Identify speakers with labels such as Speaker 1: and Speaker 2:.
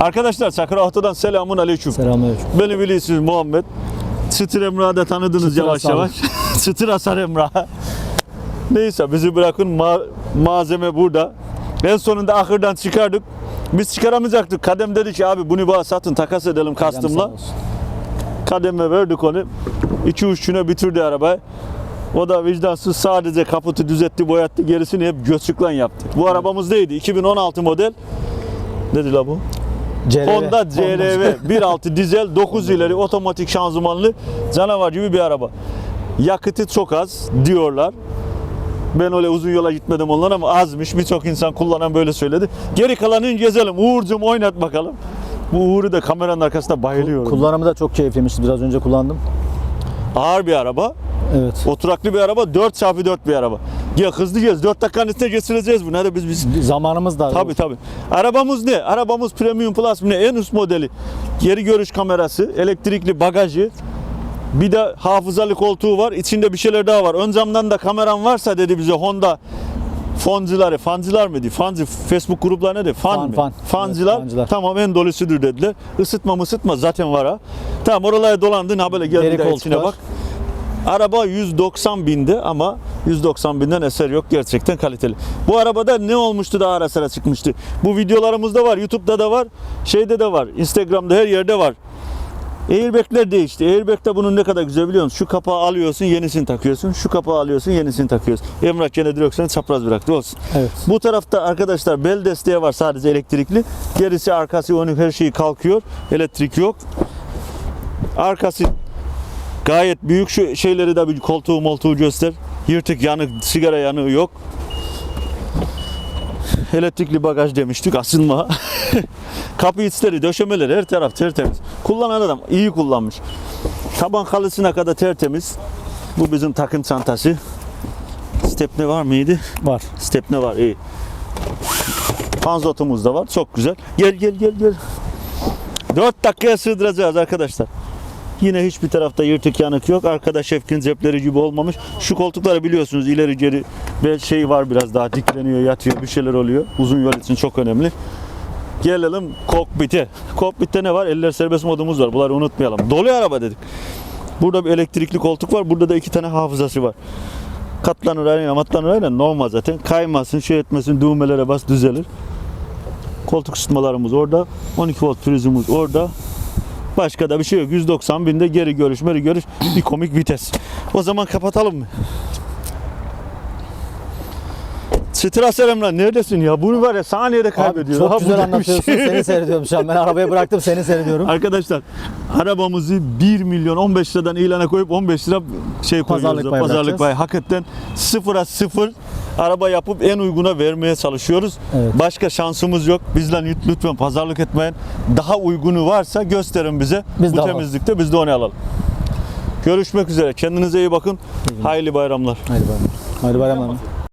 Speaker 1: Arkadaşlar Çakır Ahtı'dan selamun aleyküm.
Speaker 2: Selamünaleyküm.
Speaker 1: Beni biliyorsunuz Muhammed. Çıtır Emrah'ı da tanıdınız
Speaker 2: Çıtır
Speaker 1: yavaş
Speaker 2: Hasan.
Speaker 1: yavaş. Çıtır Hasan Emrah. Neyse bizi bırakın ma- malzeme burada. En sonunda ahırdan çıkardık. Biz çıkaramayacaktık. Kadem dedi ki abi bunu bana satın takas edelim kastımla. Kademe verdik onu. İki güne bitirdi arabayı. O da vicdansız sadece kaputu düzeltti, boyattı. Gerisini hep göçüklan yaptı. Bu arabamız neydi? 2016 model. Nedir la bu?
Speaker 2: CRV.
Speaker 1: Honda CRV 1.6 dizel 9 ileri otomatik şanzımanlı canavar gibi bir araba. Yakıtı çok az diyorlar. Ben öyle uzun yola gitmedim onlar ama azmış. Birçok insan kullanan böyle söyledi. Geri kalanını gezelim. Uğur'cum oynat bakalım. Bu Uğur'u da kameranın arkasında bayılıyorum.
Speaker 2: Kullanımı da çok keyifliymiş. Biraz önce kullandım.
Speaker 1: Ağır bir araba.
Speaker 2: Evet.
Speaker 1: Oturaklı bir araba. 4x4 bir araba. Ya hızlı gez. 4 dakikanın içinde geçireceğiz bunu. Hadi biz biz
Speaker 2: Zamanımız da
Speaker 1: Tabii tabii. Arabamız ne? Arabamız Premium Plus mı ne? En üst modeli. Geri görüş kamerası, elektrikli bagajı, bir de hafızalı koltuğu var. İçinde bir şeyler daha var. Ön camdan da kameran varsa dedi bize Honda Foncıları, fancılar mı diyor? Fancı, Facebook grupları ne diyor? Fan,
Speaker 2: Fan,
Speaker 1: mı?
Speaker 2: fan.
Speaker 1: Fancılar,
Speaker 2: Evet, fancılar.
Speaker 1: tamam en dolusudur dediler. Isıtma mı ısıtma zaten var ha. Tamam oralara dolandın ha böyle gel
Speaker 2: Geri
Speaker 1: bir de içine bak. Araba 190 binde ama 190 binden eser yok. Gerçekten kaliteli. Bu arabada ne olmuştu da ara sıra çıkmıştı. Bu videolarımızda var. YouTube'da da var. Şeyde de var. Instagram'da her yerde var. Airbag'ler değişti. Airbag'de bunun ne kadar güzel biliyor musun? Şu kapağı alıyorsun, yenisini takıyorsun. Şu kapağı alıyorsun, yenisini takıyorsun. Emrah gene direksiyonu çapraz bıraktı olsun.
Speaker 2: Evet.
Speaker 1: Bu tarafta arkadaşlar bel desteği var sadece elektrikli. Gerisi arkası önü her şeyi kalkıyor. Elektrik yok. Arkası gayet büyük şu şeyleri de bir koltuğu moltuğu göster. Yırtık yanık sigara yanığı yok. Elektrikli bagaj demiştik asılma. Kapı içleri, döşemeleri her taraf tertemiz. Kullanan adam iyi kullanmış. Taban kalısına kadar tertemiz. Bu bizim takım çantası. Stepne var mıydı?
Speaker 2: Var.
Speaker 1: Stepne var iyi. Panzotumuz da var. Çok güzel. Gel gel gel gel. 4 dakikaya sığdıracağız arkadaşlar. Yine hiçbir tarafta yırtık yanık yok. Arkada şefkin cepleri gibi olmamış. Şu koltukları biliyorsunuz ileri geri ve şey var biraz daha dikleniyor, yatıyor, bir şeyler oluyor. Uzun yol için çok önemli. Gelelim kokpite. Kokpitte ne var? Eller serbest modumuz var. Bunları unutmayalım. Dolu araba dedik. Burada bir elektrikli koltuk var. Burada da iki tane hafızası var. Katlanır aynen, matlanır aynen normal zaten. Kaymasın, şey etmesin, düğmelere bas düzelir. Koltuk ısıtmalarımız orada. 12 volt prizimiz orada. Başka da bir şey yok. 190 binde geri görüş, meri görüş, bir komik vites. O zaman kapatalım mı? Stres Emrah neredesin ya? Bunu var ya saniyede
Speaker 2: Abi,
Speaker 1: kaybediyor.
Speaker 2: çok
Speaker 1: Ha,
Speaker 2: güzel anlatıyorsun.
Speaker 1: şey-
Speaker 2: Seni seyrediyorum şu an. Ben arabayı bıraktım seni seyrediyorum.
Speaker 1: Arkadaşlar arabamızı 1 milyon 15 liradan ilana koyup 15 lira şey koyuyoruz.
Speaker 2: Pazarlık payı
Speaker 1: pazarlık payı. Hakikaten sıfıra sıfır araba yapıp en uyguna vermeye çalışıyoruz.
Speaker 2: Evet.
Speaker 1: Başka şansımız yok. Bizden lütfen pazarlık etmeyin. Daha uygunu varsa gösterin bize.
Speaker 2: Biz
Speaker 1: Bu
Speaker 2: alalım.
Speaker 1: temizlikte biz de onu alalım. Görüşmek üzere. Kendinize iyi bakın. Hayırlı bayramlar.
Speaker 2: Haydi bayram. Haydi bayramlar.